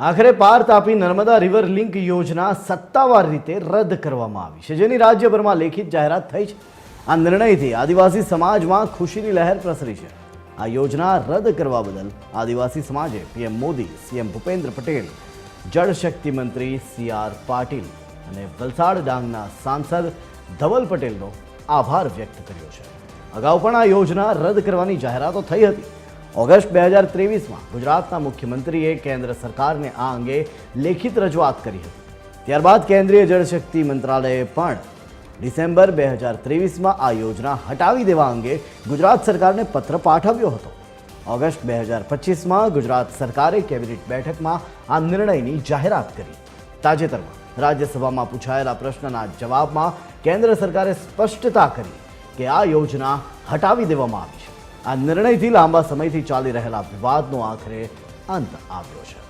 આખરે પાર Tapi Narmada river link યોજના સત્તાવાર રીતે રદ કરવામાં આવી છે, જેની રાજ્યભરમાં લેખિત જાહેરાત થઈ છે. આ નિર્ણયથી આદિવાસી સમાજમાં ખુશીની લહેર પ્રસરી છે. આ યોજના રદ કરવા બદલ આદિવાસી સમાજે પીએમ મોદી, સીએમ ભૂપેન્દ્ર પટેલ જળશક્તિ મંત્રી સી આર પાટીલ અને વલસાડ ડાંગના સાંસદ ધવલ પટેલનો આભાર વ્યક્ત કર્યો છે. અગાઉ પણ આ યોજના રદ કરવાની જાહેરાતો થઈ હતી. ઓગસ્ટ બે હજાર ત્રેવીસમાં ગુજરાતના મુખ્યમંત્રીએ કેન્દ્ર સરકારને આ અંગે લેખિત રજૂઆત કરી હતી. ત્યારબાદ કેન્દ્રીય જળશક્તિ મંત્રાલયે પણ ડિસેમ્બર બે હજાર ત્રેવીસમાં આ યોજના હટાવી દેવા અંગે ગુજરાત સરકારને પત્ર પાઠવ્યો હતો. ઓગસ્ટ બે હજાર પચીસમાં ગુજરાત સરકારે કેબિનેટ બેઠકમાં આ નિર્ણયની જાહેરાત કરી. તાજેતરમાં રાજ્યસભામાં પૂછાયેલા પ્રશ્નના જવાબમાં કેન્દ્ર સરકારે સ્પષ્ટતા કરી કે આ યોજના હટાવી દેવામાં આવી છે. આ નિર્ણયથી લાંબા સમયથી ચાલી રહેલા વિવાદનો આખરે અંત આવ્યો છે.